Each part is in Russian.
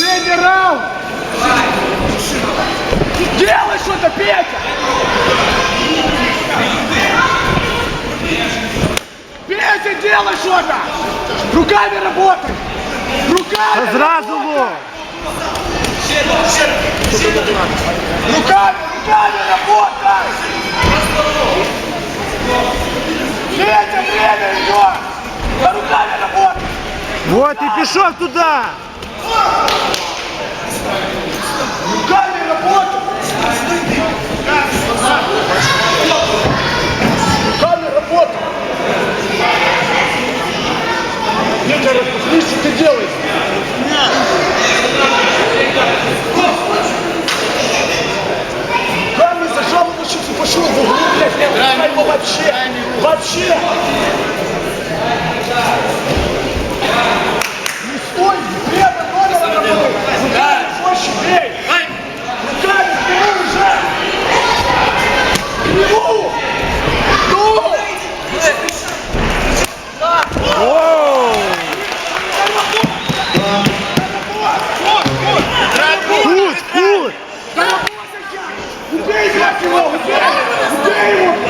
Раунд! Делай что-то, Петя! Петя, делай что-то! Руками работай! Руками! Зразу лов! Руками, руками работай! Петя, время идет! Да руками работай! Вот і пішов туди! Распусти, что ты делаешь? Руками зажал, и пошел в углу, блядь, вообще! Вообще!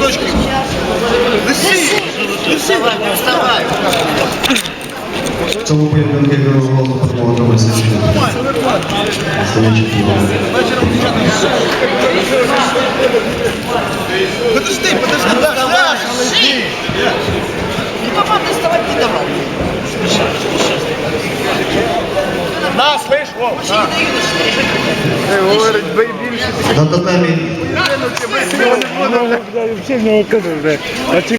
пісочки, пісочки. Неси! Неси! Не вставай! В цьому поєдинку ігрового голосу перемогу визначено. Стоячи Подожди, подожди, да, да, Не попадай, вставать не давай. На, слышь, Вов, на. Говорить, бий більше. На татамі Şey, Açık